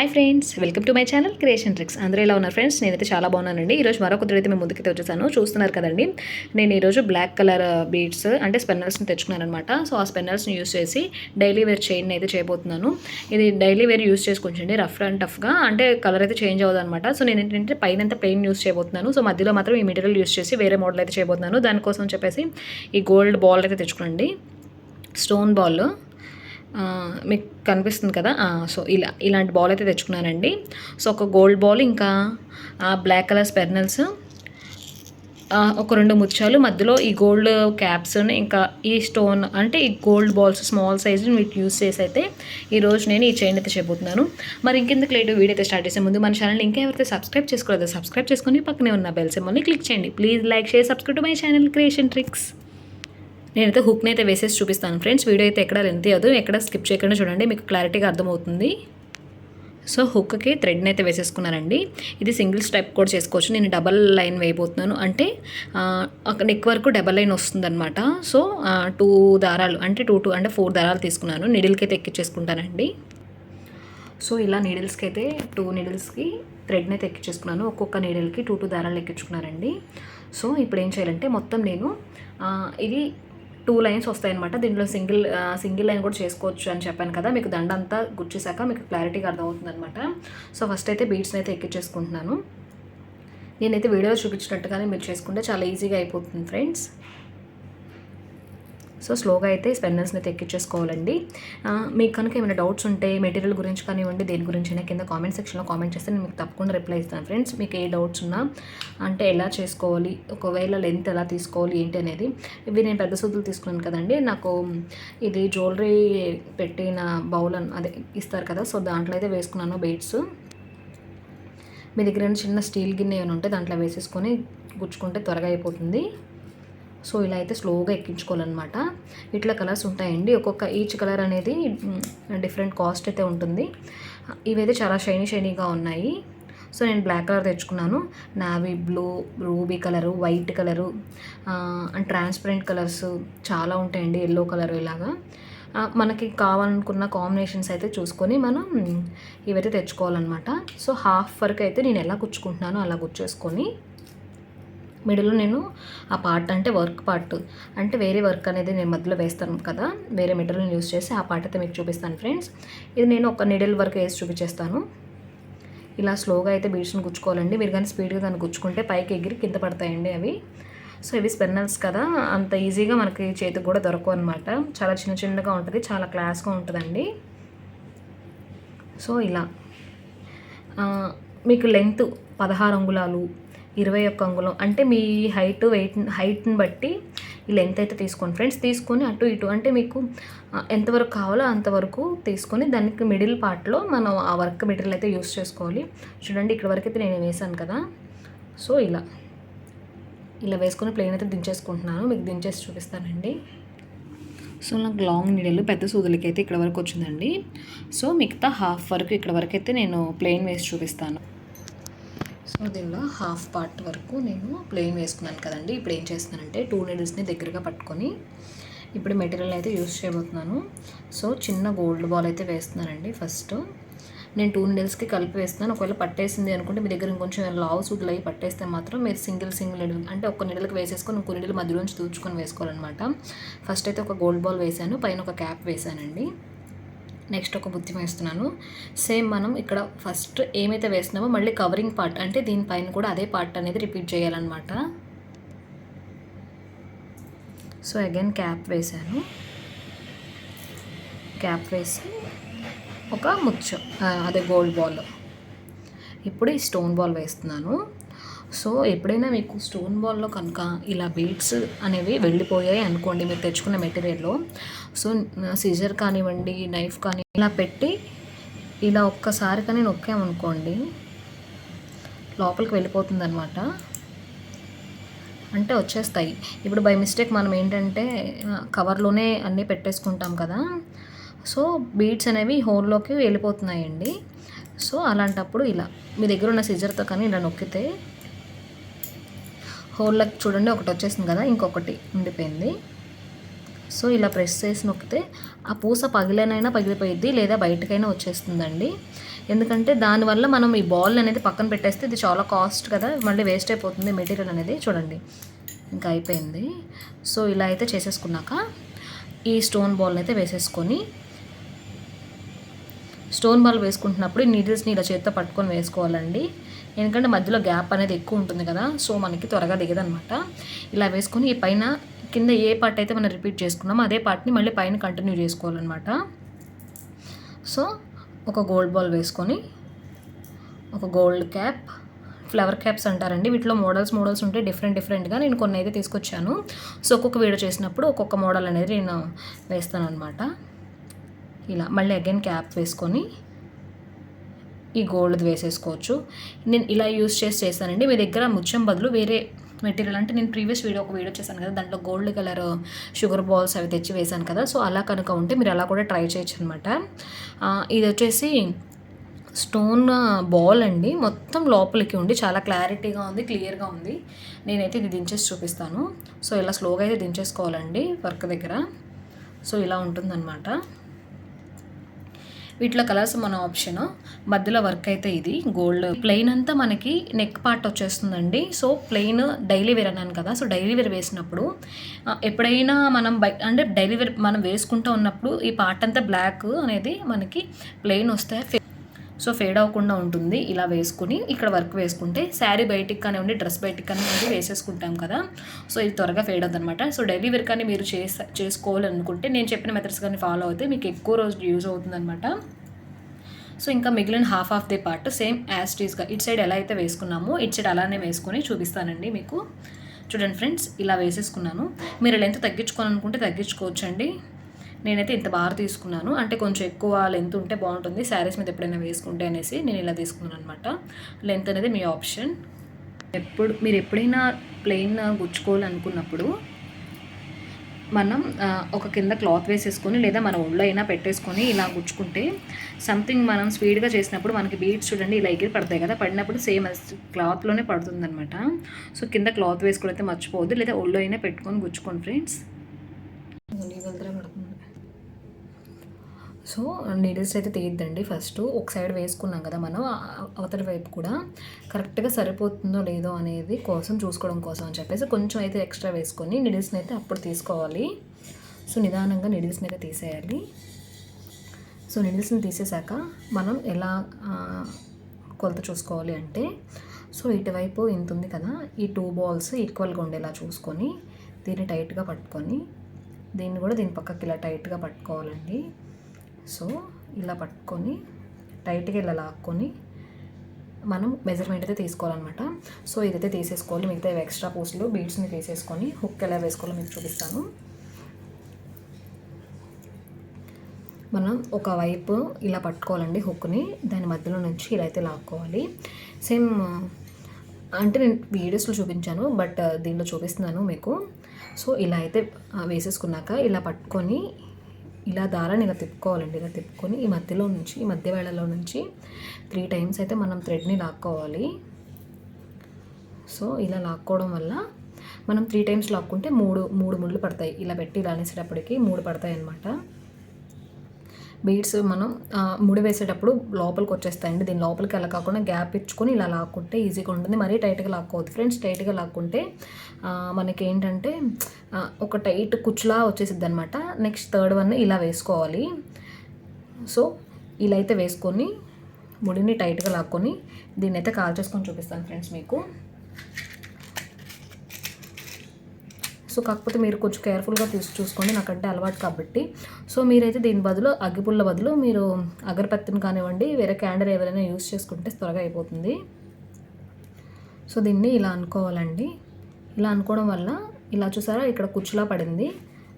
Hi friends welcome to my channel creation tricks అందరూ ఎలా ఉన్నారు ఫ్రెండ్స్ నేనైతే చాలా బాగున్నానండి. ఈరోజు మరొక అయితే మేము ముందుకైతే వచ్చేసాను. చూస్తున్నారు కదండి నేను ఈరోజు బ్లాక్ కలర్ బీడ్స్ అంటే స్పెన్నర్స్ని తెచ్చుకున్నాను అనమాట సో ఆ స్పెన్నర్స్ని యూస్ చేసి డైలీ వేర్ చైన్ అయితే చేయబోతున్నాను. ఇది డైలీ వేర్ యూస్ చేసుకోవచ్చండి రఫ్ అండ్ టఫ్గా అంటే కలర్ అయితే చేంజ్ అవ్వదు అనమాట సో నేను ఏంటంటే పైన అంతా ప్లెయిన్ యూస్ చేయబోతున్నాను. సో మధ్యలో మాత్రం ఈ మెటీరియల్ యూస్ చేసి వేరే మోడల్ అయితే చేయబోతున్నాను. దానికోసం చెప్పేసి ఈ గోల్డ్ బాల్ అయితే తెచ్చుకోండి. స్టోన్ బాల్ మీకు కనిపిస్తుంది కదా? సో ఇలా ఇలాంటి బాల్ అయితే తెచ్చుకున్నానండి. సో ఒక గోల్డ్ బాల్ ఇంకా బ్లాక్ కలర్ స్పెర్నల్స్ ఒక రెండు ముత్యాలు మధ్యలో ఈ గోల్డ్ క్యాప్స్ ఇంకా ఈ స్టోన్ అంటే ఈ గోల్డ్ బాల్స్ స్మాల్ సైజ్ వీటి యూస్ చేసి అయితే ఈరోజు నేను ఈ చైన్ అయితే చేయబోతున్నాను. మరి ఇంకెందుకు లేటు? వీడియో అయితే స్టార్ట్ చేసే ముందు మన ఛానల్ ఇంకా ఎవరైతే సబ్స్క్రైబ్ చేసుకోలేదో సబ్స్క్రైబ్ చేసుకొని పక్కనే ఉన్న బెల్ సింబల్ని క్లిక్ చేయండి. Please like share subscribe my channel creation tricks నేనైతే హుక్ని అయితే వేసేసి చూపిస్తాను ఫ్రెండ్స్. వీడియో అయితే ఎక్కడ లెంత్ అవ్వదు. ఎక్కడ స్కిప్ చేయకుండా చూడండి మీకు క్లారిటీగా అర్థమవుతుంది. సో హుక్కి థ్రెడ్ని అయితే వేసేసుకున్నానండి. ఇది సింగిల్ స్టెప్ కూడా చేసుకోవచ్చు. నేను డబల్ లైన్ వేయబోతున్నాను. అంటే నెక్ వరకు డబల్ లైన్ వస్తుందన్నమాట. సో టూ దారాలు అంటే టూ టూ అంటే ఫోర్ దారాలు తీసుకున్నాను. నిడిల్కి అయితే ఎక్కించేసుకుంటానండి సో ఇలా నీడిల్స్కి అయితే టూ నీడిల్స్కి థ్రెడ్ని అయితే ఎక్కించేసుకున్నాను ఒక్కొక్క నీడిల్కి టూ టూ దారాలు ఎక్కించుకున్నానండి సో ఇప్పుడు ఏం చేయాలంటే మొత్తం నేను ఇది టూ లైన్స్ వస్తాయన్నమాట. దీంట్లో సింగిల్ సింగిల్ లైన్ కూడా చేసుకోవచ్చు అని చెప్పాను కదా. మీకు దండ అంతా గుర్చేసాక మీకు క్లారిటీగా అర్థమవుతుంది అనమాట సో ఫస్ట్ అయితే బీడ్స్ని అయితే ఎక్కించేసుకుంటున్నాను నేనైతే వీడియోలో చూపించినట్టుగానే మీరు చేసుకుంటే చాలా ఈజీగా అయిపోతుంది ఫ్రెండ్స్. సో స్లోగా అయితే స్పెన్నర్స్ని తెక్కించేసుకోవాలండి మీకు కనుక ఏమైనా డౌట్స్ ఉంటే మెటీరియల్ గురించి కానివ్వండి దేని గురించి అయినా కింద కామెంట్ సెక్షన్లో కామెంట్ చేస్తే నేను మీకు తప్పకుండా రిప్లై ఇస్తాను. ఫ్రెండ్స్ మీకు ఏ డౌట్స్ ఉన్నా అంటే ఎలా చేసుకోవాలి ఒకవేళ లెంత్ ఎలా తీసుకోవాలి ఏంటి అనేది ఇవి నేను పెద్ద సూదులు తీసుకున్నాను కదండి. నాకు ఇది జ్యువెలరీ పెట్టిన బౌల్ అని అదే ఇస్తారు కదా సో దాంట్లో అయితే వేసుకున్నాను బీడ్స్ మీ దగ్గర చిన్న స్టీల్ గిన్నె ఏమైనా ఉంటే దాంట్లో వేసేసుకొని గుచ్చుకుంటే త్వరగా అయిపోతుంది. సో ఇలా అయితే స్లోగా ఎక్కించుకోవాలన్నమాట. ఇట్లా కలర్స్ ఉంటాయండి. ఒక్కొక్క ఈచ్ కలర్ అనేది డిఫరెంట్ కాస్ట్ అయితే ఉంటుంది. ఇవైతే చాలా షైనీ షైనీగా ఉన్నాయి. సో నేను బ్లాక్ కలర్ తెచ్చుకున్నాను. Navy blue ruby colour white colour and transparent colours చాలా ఉంటాయండి. ఎల్లో కలర్ ఇలాగా. మనకి కావాలనుకున్న కాంబినేషన్స్ అయితే చూసుకొని మనం ఇవైతే తెచ్చుకోవాలన్నమాట. సో హాఫ్ వరకు అయితే నేను ఎలా కుచ్చుకుంటున్నానో అలా కుచ్చేసుకొని మిడిల్లో నేను ఆ పార్ట్ అంటే వర్క్ పార్ట్. అంటే వేరే వర్క్ అనేది నేను మధ్యలో వేస్తాను కదా వేరే మెటీరియల్ని యూస్ చేసి ఆ పార్ట్ అయితే మీకు చూపిస్తాను ఫ్రెండ్స్. ఇది నేను ఒక నిడిల్ వర్క్ వేసి చూపించేస్తాను. ఇలా స్లోగా అయితే బీడ్స్ని గుచ్చుకోవాలండి. మీరు కానీ స్పీడ్గా దాన్ని గుచ్చుకుంటే పైకి ఎగిరి కింద పడతాయండి అవి. సో ఇవి స్పెన్నల్స్ కదా అంత ఈజీగా మనకి చేతికి కూడా దొరకవు అనమాట చాలా చిన్న చిన్నగా ఉంటుంది చాలా క్లాస్గా ఉంటుందండి. సో ఇలా. మీకు లెంత్ పదహారు అంగుళాలు ఇరవై ఒక్క అంగుళం. అంటే మీ హైట్ వెయిట్ హైట్ని బట్టి ఈ లెంత్ అయితే తీసుకోండి ఫ్రెండ్స్ తీసుకొని అటు ఇటు అంటే మీకు ఎంతవరకు కావాలో అంతవరకు తీసుకొని దానికి మిడిల్ పార్ట్లో మనం ఆ వర్క్ మెటీరియల్ అయితే యూస్ చేసుకోవాలి. చూడండి ఇక్కడ వరకు అయితే నేను వేసాను కదా. సో ఇలా. ఇలా వేసుకొని ప్లేన్ అయితే దించేసుకుంటున్నాను. మీకు దించేసి చూపిస్తానండి. సో నాకు లాంగ్ నీడలు పెద్ద సూదులకి అయితే ఇక్కడ వరకు వచ్చిందండి. సో మిగతా హాఫ్ వరకు ఇక్కడ వరకు అయితే నేను ప్లెయిన్ వేసి చూపిస్తాను. దీనిలో హాఫ్ పార్ట్ వరకు నేను ప్లెయిన్ వేసుకున్నాను కదండి. ఇప్పుడు ఏం చేస్తున్నానంటే టూ నీడిల్స్ని దగ్గరగా పట్టుకొని ఇప్పుడు మెటీరియల్ అయితే యూస్ చేయబోతున్నాను. సో చిన్న గోల్డ్ బాల్ అయితే వేస్తున్నానండి ఫస్ట్. నేను టూ నీడిల్స్కి కలిపి వేస్తున్నాను. ఒకవేళ పట్టేసింది అనుకుంటే మీ దగ్గర ఇంకొంచెం లావు సూదులు అయ్యి పట్టేస్తే మాత్రం మీరు సింగిల్ సింగిల్ నీడిల్ అంటే ఒక నీడిల్కి వేసేసుకొని ఇంకో నీడిల్ మధ్యలోంచి తూచుకొని వేసుకోవాలన్నమాట. ఫస్ట్ అయితే ఒక గోల్డ్ బాల్ వేసాను పైన ఒక క్యాప్ వేసానండి నెక్స్ట్ ఒక బుద్ధి వేస్తున్నాను. సేమ్ మనం ఇక్కడ ఫస్ట్ ఏమైతే వేస్తున్నామో మళ్ళీ కవరింగ్ పార్ట్ అంటే దీనిపైన కూడా అదే పార్ట్ అనేది రిపీట్ చేయాలన్నమాట. సో అగైన్ క్యాప్ వేసాను క్యాప్ వేసి ఒక ముచ్చ అదే గోల్డ్ బాల్. ఇప్పుడు ఈ స్టోన్ బాల్ వేస్తున్నాను. సో ఎప్పుడైనా మీకు స్టోన్ బాల్లో కనుక ఇలా బీట్స్ అనేవి వెళ్ళిపోయాయి అనుకోండి మీరు తెచ్చుకున్న మెటీరియల్లో. సో సీజర్ కానివ్వండి నైఫ్ కానీ ఇలా పెట్టి ఇలా ఒక్కసారి కానీ నొక్కామనుకోండి లోపలికి వెళ్ళిపోతుంది అనమాట అంటే వచ్చేస్తాయి. ఇప్పుడు బై మిస్టేక్ మనం ఏంటంటే కవర్లోనే అన్నీ పెట్టేసుకుంటాం కదా. సో బీడ్స్ అనేవి హోల్లోకి వెళ్ళిపోతున్నాయండి. సో అలాంటప్పుడు ఇలా మీ దగ్గర ఉన్న సిజర్తో కానీ ఇలా నొక్కితే హోల్లోకి చూడండి ఒకటి వచ్చేసింది కదా ఇంకొకటి ఉండిపోయింది. సో ఇలా ప్రెస్ చేసి నొక్కితే ఆ పూస పగిలేనైనా పగిలిపోయిద్ది లేదా బయటకైనా వచ్చేస్తుందండి. ఎందుకంటే దానివల్ల మనం ఈ బాల్ అనేది పక్కన పెట్టేస్తే ఇది చాలా కాస్ట్ కదా మళ్ళీ వేస్ట్ అయిపోతుంది మెటీరియల్ అనేది చూడండి. ఇంకా అయిపోయింది. సో ఇలా అయితే చేసేసుకున్నాక ఈ స్టోన్ బాల్ని అయితే వేసేసుకొని స్టోన్ బాల్ వేసుకుంటున్నప్పుడు ఈ నీడిల్స్ని ఇలా చేత్తో పట్టుకొని వేసుకోవాలండి. ఎందుకంటే మధ్యలో గ్యాప్ అనేది ఎక్కువ ఉంటుంది కదా సో మనకి త్వరగా దిగదనమాట. ఇలా వేసుకొని ఈ పైన కింద ఏ పార్ట్ అయితే మనం రిపీట్ చేసుకున్నామో అదే పార్ట్ని మళ్ళీ పైన కంటిన్యూ చేసుకోవాలన్నమాట. సో ఒక గోల్డ్ బాల్ వేసుకొని ఒక గోల్డ్ క్యాప్ ఫ్లవర్ క్యాప్స్ అంటారండి. వీటిలో మోడల్స్ మోడల్స్ ఉంటే డిఫరెంట్ డిఫరెంట్గా నేను కొన్ని అయితే తీసుకొచ్చాను. సో ఒక్కొక్క వీడియో చేసినప్పుడు ఒక్కొక్క మోడల్ అనేది నేను వేస్తాను అనమాట ఇలా మళ్ళీ అగైన్ క్యాప్ వేసుకొని ఈ గోల్డ్ వేసేసుకోవచ్చు. నేను ఇలా యూస్ చేసి చేస్తానండి. మీ దగ్గర ముత్యం బదులు వేరే మెటీరియల్ అంటే నేను ప్రీవియస్ వీడియో ఒక వీడియో చేశాను కదా దాంట్లో గోల్డ్ కలర్ షుగర్ బాల్స్ అవి తెచ్చి వేశాను కదా సో అలా కనుక ఉంటే మీరు అలా కూడా ట్రై చేయొచ్చు అనమాట ఇది వచ్చేసి స్టోన్ బాల్ అండి. మొత్తం లోపలికి ఉండి చాలా క్లారిటీగా ఉంది క్లియర్గా ఉంది. నేనైతే ఇది దించేసి చూపిస్తాను. సో ఇలా స్లోగా అయితే దించేసుకోవాలండి వర్క్ దగ్గర. సో ఇలా ఉంటుందన్నమాట. వీటిలో కలర్స్ మన ఆప్షన్ మధ్యలో వర్క్ అయితే ఇది గోల్డ్ ప్లెయిన్ అంతా మనకి నెక్ పార్ట్ వచ్చేస్తుందండి. సో ప్లెయిన్ డైలీ వేర్ అన్నాను కదా. సో డైలీ వేర్ వేసినప్పుడు ఎప్పుడైనా మనం బై అంటే డైలీ వేర్ మనం వేసుకుంటూ ఉన్నప్పుడు ఈ పార్ట్ అంతా బ్లాక్ అనేది మనకి ప్లెయిన్ వస్తే సో ఫేడ్ అవ్వకుండా ఉంటుంది. ఇలా వేసుకుని ఇక్కడ వర్క్ వేసుకుంటే శారీ బయటికి కానివ్వండి డ్రెస్ బయటికి కానివ్వండి వేసేసుకుంటాం కదా. సో ఇది త్వరగా ఫేడ్ అవుతుంది అనమాట సో డైలీ వేర్ కానీ మీరు చేసా చేసుకోవాలనుకుంటే నేను చెప్పిన మెథడ్స్ కానీ ఫాలో అయితే మీకు ఎక్కువ రోజు యూజ్ అవుతుందన్నమాట. సో ఇంకా మిగిలిన half of the part same as టీస్గా it side ఎలా అయితే వేసుకున్నామో ఇట్ సైడ్ అలానే వేసుకొని చూపిస్తానండి మీకు. చూడండి ఫ్రెండ్స్ ఇలా వేసేసుకున్నాను. మీరు లెంత్ తగ్గించుకోవాలనుకుంటే తగ్గించుకోవచ్చండి. నేనైతే ఇంత బాగా తీసుకున్నాను. అంటే కొంచెం ఎక్కువ లెంత్ ఉంటే బాగుంటుంది. శారీస్ మీద ఎప్పుడైనా వేసుకుంటే అనేసి నేను ఇలా తీసుకున్నాను అనమాట లెంత్ అనేది మీ ఆప్షన్ ఎప్పుడు మీరు ఎప్పుడైనా ప్లెయిన్ గుచ్చుకోవాలనుకున్నప్పుడు మనం ఒక కింద క్లాత్ వేసేసుకొని లేదా మన ఒళ్ళు అయినా పెట్టేసుకొని ఇలా గుచ్చుకుంటే సంథింగ్ మనం స్పీడ్గా చేసినప్పుడు మనకి బీట్స్ చూడండి ఇలా ఎగిరి పడతాయి కదా. పడినప్పుడు సేమ్ క్లాత్లోనే పడుతుంది అనమాట సో కింద క్లాత్ వేసుకోవడం అయితే మర్చిపోవద్దు. లేదా ఒళ్ళు అయినా పెట్టుకొని గుచ్చుకోండి ఫ్రెండ్స్ సో నీడిల్స్ అయితే తీయద్దండి. ఫస్ట్ ఒక సైడ్ వేసుకున్నాం కదా మనం అవతల వైపు కూడా. కరెక్ట్గా సరిపోతుందో లేదో అనేది కోసం చూసుకోవడం కోసం అని చెప్పేసి కొంచెం అయితే ఎక్స్ట్రా వేసుకొని నీడిల్స్ని అయితే అప్పుడు తీసుకోవాలి. సో నిదానంగా నీడిల్స్ని అయితే తీసేయాలి. సో నీడిల్స్ని తీసేశాక మనం ఎలా కొలత చూసుకోవాలి అంటే సో ఇటువైపు ఇంత ఉంది కదా ఈ టూ బాల్స్ ఈక్వల్గా ఉండేలా చూసుకొని దీన్ని టైట్గా పట్టుకొని దీన్ని కూడా దీని పక్కకి ఇలా టైట్గా పట్టుకోవాలండి. సో ఇలా పట్టుకొని టైట్గా ఇలా లాక్కొని మనం మెజర్మెంట్ అయితే తీసుకోవాలన్నమాట. సో ఇదైతే తీసేసుకోవాలి. మిగతా ఎక్స్ట్రా పోస్టులు బీడ్స్ని తీసేసుకొని హుక్ ఎలా వేసుకోవాలో మీకు చూపిస్తాను. మనం ఒక వైపు ఇలా పట్టుకోవాలండి హుక్ని దాని మధ్యలో నుంచి ఇలా అయితే లాక్కోవాలి. సేమ్ అంటే నేను వీడియోస్లో చూపించాను బట్ దీనిలో చూపిస్తున్నాను మీకు. సో ఇలా అయితే వేసేసుకున్నాక ఇలా పట్టుకొని ఇలా దారాన్ని ఇలా తిప్పుకోవాలండి. ఇలా తిప్పుకొని ఈ మధ్యలో నుంచి ఈ మధ్య వేళలో నుంచి త్రీ టైమ్స్ అయితే మనం థ్రెడ్ని లాక్కోవాలి. సో ఇలా లాక్కోవడం వల్ల మనం త్రీ టైమ్స్ లాక్కుంటే మూడు మూడు ముళ్ళు పడతాయి. ఇలా పెట్టి ఇలా అనేసేటప్పటికి మూడు పడతాయి అన్నమాట బీడ్స్ మనం ముడి వేసేటప్పుడు లోపలికి వచ్చేస్తాయండి. దీని లోపలికి ఎలా కాకుండా గ్యాప్ ఇచ్చుకొని ఇలా లాక్కుంటే ఈజీగా ఉంటుంది. మరీ టైట్గా లాక్కోవద్దు. ఫ్రెండ్స్ టైట్గా లాక్కుంటే మనకి ఏంటంటే ఒక టైట్ కుచ్చులా వచ్చేసిద్ది అనమాట నెక్స్ట్ థర్డ్ వన్ ఇలా వేసుకోవాలి. సో ఇలా అయితే వేసుకొని ముడిని టైట్గా లాక్కొని దీన్ని అయితే కాల్ చేసుకొని చూపిస్తాను ఫ్రెండ్స్ మీకు. సో కాకపోతే మీరు కొంచెం కేర్ఫుల్గా తీసి చూసుకోండి. నాకంటే అలవాటు కాబట్టి. సో మీరైతే దీని బదులు అగ్గిపుల్ల బదులు మీరు అగరబత్తిని కానివ్వండి వేరే క్యాండర్ ఏవైనా యూస్ చేసుకుంటే త్వరగా అయిపోతుంది. సో దీన్ని ఇలా అనుకోవాలండి. ఇలా అనుకోవడం వల్ల ఇలా చూసారా ఇక్కడ కుచ్చులా పడింది.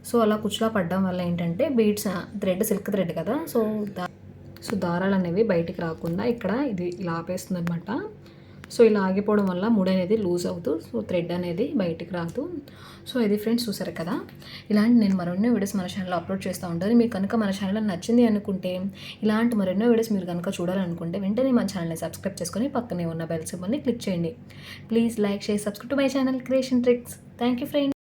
సో అలా కుచ్చులా పడడం వల్ల ఏంటంటే బీడ్స్ థ్రెడ్ సిల్క్ థ్రెడ్ కదా. సో సో దారాలు అనేవి బయటికి రాకుండా ఇక్కడ ఇది ఇలా ఆపేస్తుంది అనమాట సో ఇలా ఆగిపోవడం వల్ల ముడి అనేది లూజ్ అవుతూ సో థ్రెడ్ అనేది బయటికి రాదు. సో ఇది ఫ్రెండ్స్ చూసారు కదా? ఇలాంటి నేను మరెన్నో వీడియోస్ మన ఛానల్లో అప్లోడ్ చేస్తూ ఉంటాను మీకు కనుక మన ఛానల్ నచ్చింది అనుకుంటే ఇలాంటి మరెన్నో వీడియోస్ మీరు కనుక చూడాలనుకుంటే వెంటనే మన ఛానల్ని సబ్స్క్రైబ్ చేసుకొని పక్కనే ఉన్న బెల్ సింబల్ని క్లిక్ చేయండి. Please like share subscribe to my channel creation tricks thank you friends